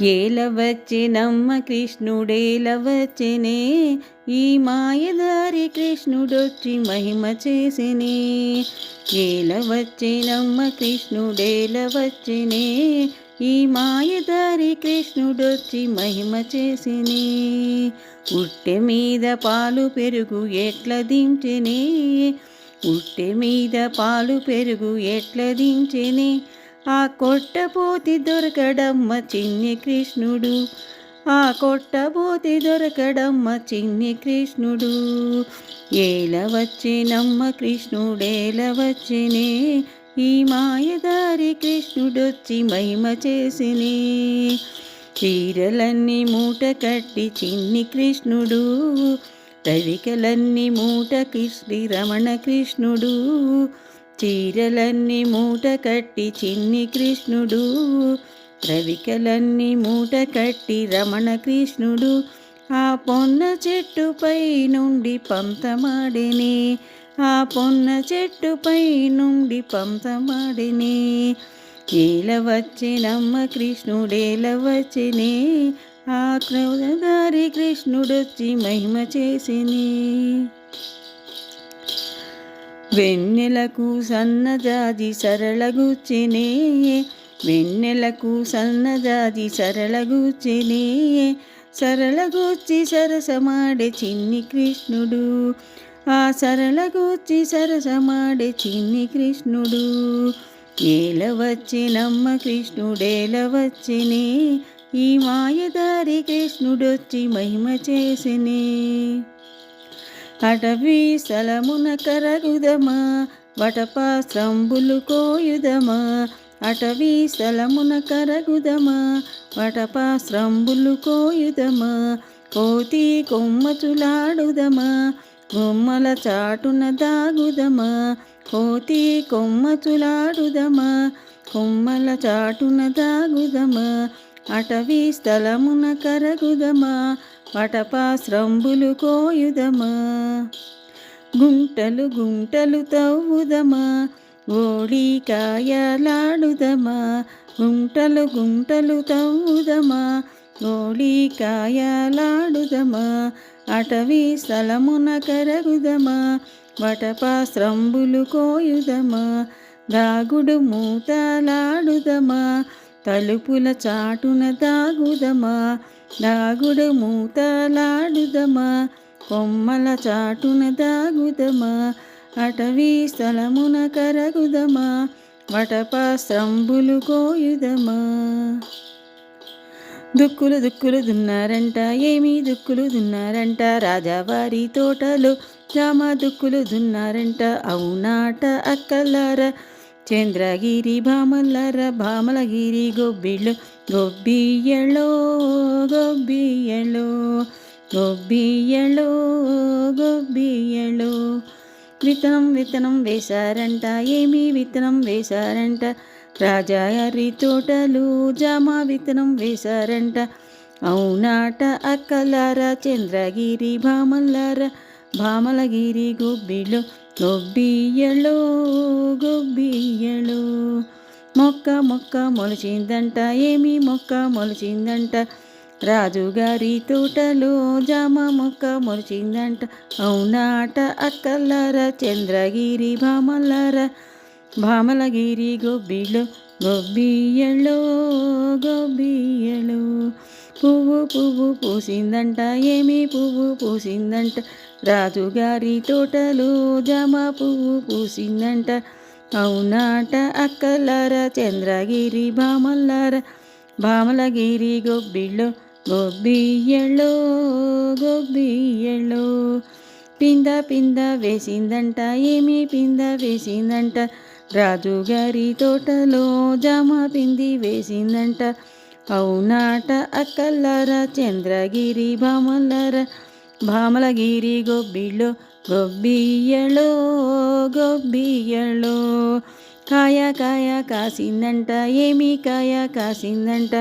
ఏలవచ్చెనమ్మ కృష్ణుడేలవచ్చెనే ఈ మాయదారి కృష్ణుడొచ్చి మహిమ చేసినే. ఏలవచ్చెనమ్మ కృష్ణుడేలవచ్చెనే ఈ మాయదారి కృష్ణుడొచ్చి మహిమ చేసినే. ఉట్టె మీద పాలు పెరుగు ఎట్ల దించెనే ఉట్టె మీద పాలు పెరుగు ఎట్ల దించెనే. ఆ కొట్టపోతి దొరకడమ్మ చిన్ని కృష్ణుడు. ఆ కొట్టపోతి దొరకడమ్మ చిన్ని కృష్ణుడు. ఏల వచ్చినమ్మ కృష్ణుడేల వచ్చినే? ఈ మాయదారి కృష్ణుడొచ్చి మహిమ చేసినే. చీరలన్నీ మూట కట్టి చిన్ని కృష్ణుడు. రవికలన్నీ మూట కృష్ణి రమణ కృష్ణుడు. చీరలన్నీ మూట కట్టి చిన్ని కృష్ణుడు రవికలన్నీ మూట కట్టి రమణ కృష్ణుడు. ఆ పొన్న చెట్టుపై నుండి పంతమాడిని ఆ పొన్న చెట్టుపై నుండి పంతమాడిని. ఏల వచ్చినమ్మ కృష్ణుడేల వచ్చినే ఆ క్రౌదారి కృష్ణుడొచ్చి మహిమ చేసిని. వెన్నెలకు సన్నజాజి సరళగుచ్చినే వెన్నెలకు సన్నజాజి సరళగుచ్చినే సరళగూర్చి సరసమాడే చిన్ని కృష్ణుడు. ఆ సరళగూర్చి సరసమాడే చిన్ని కృష్ణుడు. ఏల వచ్చినమ్మ కృష్ణుడేల వచ్చినే? ఈ మాయదారి కృష్ణుడొచ్చి మహిమ చేసినే. అటవీ సలమున కరగుదమా వటపాస్త్రంబులు కోయుదమా అటవీ సలమున కరగుదమా వటపాస్త్రంబులు కోయుదమా కోతి కొమ్మచులాడుదమా గుమ్మల చాటున దాగుదమా? కోతి కొమ్మచులాడుదమా కొమ్మల చాటున దాగుదమా? అటవీ స్థలమున కరగుదమా? పటపాశ్రంబులు కోయుదమా? గుంటలు గుంటలు తవ్వుదమా? ఓడికాయలాడుదమా గుంటలు గుంటలు తవ్వుదమా? ఓడికాయలాడుదమా అటవీ స్థలమున కరగుదమా? వటపాశ్రంబులు కోయుదమా? దాగుడు మూతలాడుదమా? తలుపుల చాటున దాగుదమా? దాగుడు మూతలాడుదమా? కొమ్మల చాటున దాగుదమా? అటవీ స్థలమున కరగుదమా? వటపాస్త్రంబులు కోయుదమా? దుక్కులు దుక్కులు దున్నారంట ఏమి దుక్కులు దున్నారంట? రాజావారి తోటలో జామ దుక్కులు దున్నారంట అవునాట అక్కలార? చంద్రగిరి భామల్లర భామలగిరి గొబ్బిళ్ళు గొబ్బియళో గొబ్బియళో గొబ్బియలో గొబ్బియలో విత్తనం విత్తనం వేశారంట ఏమి విత్తనం వేశారంట? రాజాయారి తోటలు జామ విత్తనం వేశారంట. అవునాట అక్కలారా చంద్రగిరి భామల్లార భామలగిరి గొబ్బిలో గొబ్బియలో గొబ్బియలో. మొక్క మొక్క మొలిచిందంట ఏమి మొక్క మొలిచిందంట? రాజుగారి తోటలో జామ మొక్క మొలిచిందంట. అవునాట అక్కలర చంద్రగిరి భామలార. భామలగిరి గొబ్బిలో గొబ్బియలో గొబ్బియలో. పువ్వు పువ్వు పూసిందంట ఏమి పువ్వు పూసిందంట? రాజుగారి తోటలో జమ పువ్వు పూసిందంట. అవునాట అక్కలార చంద్రగిరి భామల్లార భామలగిరి గొబ్బిళ్ళో గొబ్బియ్యలో గొబ్బియ్యలో పింద పింద వేసిందంట ఏమి పింద వేసిందంట. రాజుగారి తోటలో జామ పింది వేసిందంట. అవునాట అక్కల్లార చంద్రగిరి భామల్లార భామలగిరి గొబ్బిళ్ళు గొబ్బియ్యలో గొబ్బియ్యలో కాయ కాయ కాసిందంట ఏమి కాయ కాసిందంట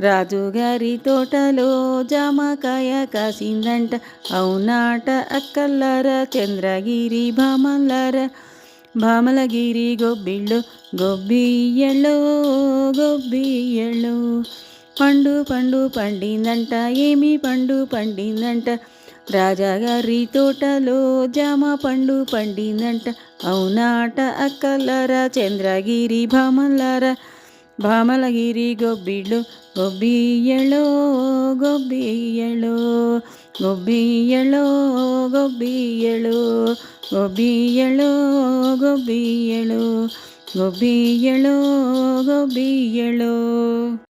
రాజుగారి తోటలో జామకాయ కాసిందంట అవునాట అక్కల్లార చంద్రగిరి భామల్లార భామలగిరి గొబ్బిళ్ళు గొబ్బియ్యలో గొబ్బియ్యలో పండు పండు పండిందంట ఏమి పండు పండిందంట రాజాగారి తోటలో జామ పండు పండిందంట అవునాట అక్కలరా చంద్రగిరి భామలారా. భామలగిరి గొబ్బిళ్ళు గొబ్బియ్యలో గొబ్బియ్యలో. గొబ్బియ్యలో గొబ్బియ్యలో. గొబ్బియ్యలో గొబ్బియ్యలో. గొబ్బియ్యలో గొబ్బియ్యలో.